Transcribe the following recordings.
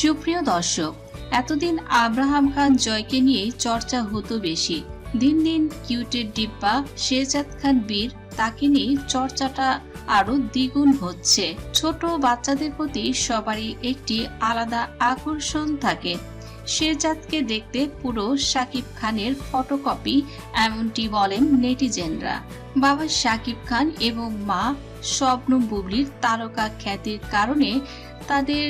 সুপ্রিয় দর্শক, এতদিন আব্রাহাম খান জয়কে নিয়েই চর্চা হতো বেশি। দিন দিন কিউটের ডিব্বা শেজাদ খান বীর, তাকে নিয়ে চর্চাটা আরও দ্বিগুণ হচ্ছে। ছোট বাচ্চাদের প্রতি সবারই একটি আলাদা আকর্ষণ থাকে। শেরজাদকে দেখতে পুরো শাকিব খানের ফটোকপি এমনটি বলেন নেটিজেনরা। বাবা শাকিব খান এবং মা স্বপ্ন বুবলির তারকা খ্যাতির কারণে তাদের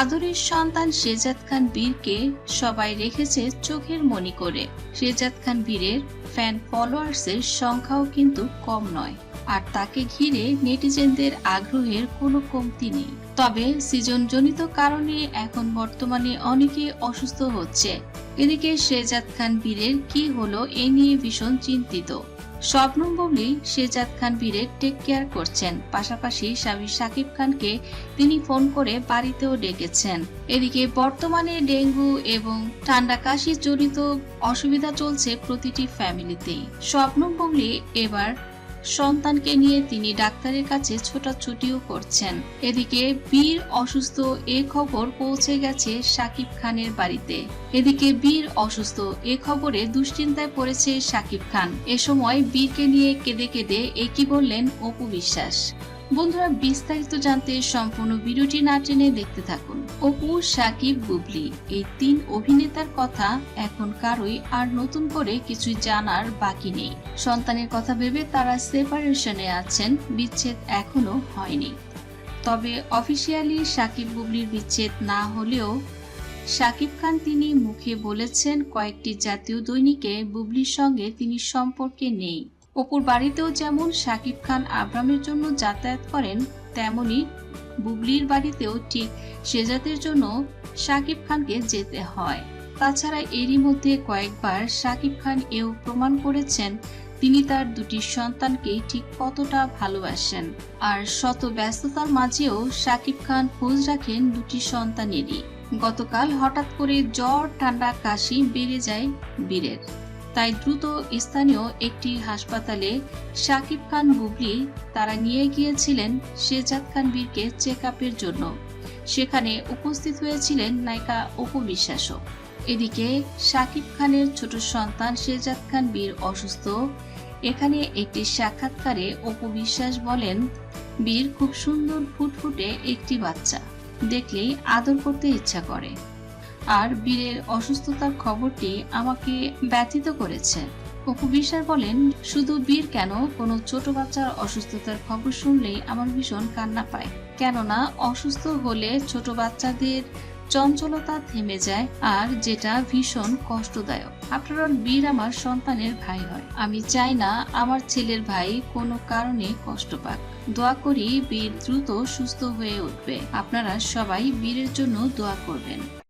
আদরের সন্তান শেজাদ খান বীরকে সবাই রেখেছে চোখের মনি করে। শেজাদ খান বীরের ফ্যান ফলোয়ার্সের সংখ্যাও কিন্তু কম নয়। আর তাকে ঘিরে নেটিজেনদের আগ্রহের কোনো কমতি নেই। তবে সিজনজনিত কারণে এখন বর্তমানে অনেকে অসুস্থ হচ্ছে। এদিকে শেজাদ খান বীরের কি হলো এ নিয়ে ভীষণ চিন্তিত। স্বপ্ন বলি শেজাদ খান বীরের টেক কেয়ার করছেন। পাশাপাশি স্বামী সাকিব খানকে তিনি ফোন করে বাড়িতেও ডেকেছেন। এদিকে বর্তমানে ডেঙ্গু এবং ঠান্ডা কাশি জড়িত অসুবিধা চলছে প্রতিটি ফ্যামিলিতেই স্বপ্নম বলি এবার সন্তানকে নিয়ে তিনি ডাক্তারের কাছে ছোটাছুটিও করছেন। এদিকে বীর অসুস্থ এ খবর পৌঁছে গেছে সাকিব খানের বাড়িতে। এদিকে বীর অসুস্থ এ খবরে দুশ্চিন্তায় পড়েছে সাকিব খান। এ সময় বীরকে নিয়ে কেঁদে কেঁদে একই বললেন অপু বিশ্বাস। বন্ধুরা, বিস্তারিত জানতে সম্পূর্ণ ভিডিওটি না টেনে দেখতে থাকুন। অপু, সাকিব, বুবলি, এই তিন অভিনেতার কথা এখন কারোই আর নতুন করে কিছু জানার বাকি নেই। সন্তানের কথা ভেবে তারা সেপারেশনে আছেন, বিচ্ছেদ এখনও হয়নি। তবে অফিসিয়ালি সাকিব, বুবলির বিচ্ছেদ না হলেও সাকিব খান তিনি মুখে বলেছেন, কয়েকটি জাতীয় দৈনিকে বুবলির সঙ্গে তিনি সম্পর্কে নেই। অপুর বাড়িতেও যেমন সাকিব খান আব্রামের জন্য যাতায়াত করেন, তেমনি বুবলির বাড়িতেও ঠিক সেজাতের জন্য সাকিব খানকে যেতে হয়। তাছাড়া এরই মধ্যে কয়েকবার সাকিব খান এও প্রমাণ করেছেন, তিনি তার দুটি সন্তানকে ঠিক কতটা ভালোবাসেন। আর শত ব্যস্ততার মাঝেও সাকিব খান খোঁজ রাখেন দুটি সন্তানেরই। গতকাল হঠাৎ করে জ্বর, ঠান্ডা, কাশি বেড়ে যায় বীরের। তাই দ্রুত স্থানীয় একটি হাসপাতালে সাকিব খান বুবলি তারা নিয়ে গিয়েছিলেন শেজাদ খান বীরকে চেক আপের জন্য। সেখানে উপস্থিত হয়েছিলেন নায়িকা অপু বিশ্বাসও। এদিকে সাকিব খানের ছোট সন্তান শেজাদ খান বীর অসুস্থ। এখানে একটি সাক্ষাৎকারে অপু বিশ্বাস বলেন, বীর খুব সুন্দর ফুটফুটে একটি বাচ্চা। দেখলেই আদর করতে ইচ্ছা করে। আর বীরের অসুস্থতার খবরটি আমাকে ব্যথিত করেছে। অপু বিশ্বাস বলেন, শুধু বীর কেন? কোনো ছোট বাচ্চার অসুস্থতার খবর শুনলেই আমার ভীষণ কান্না পায়। কেননা, অসুস্থ হলে ছোট বাচ্চাদের চঞ্চলতা থেমে যায় আর যেটা ভীষণ কষ্টদায়ক। অল বীর আমার সন্তানের ভাই হয়। আমি চাই না আমার ছেলের ভাই কোনো কারণে কষ্ট পাক। দোয়া করি বীর দ্রুত সুস্থ হয়ে উঠবে। আপনারা সবাই বীরের জন্য দোয়া করবেন।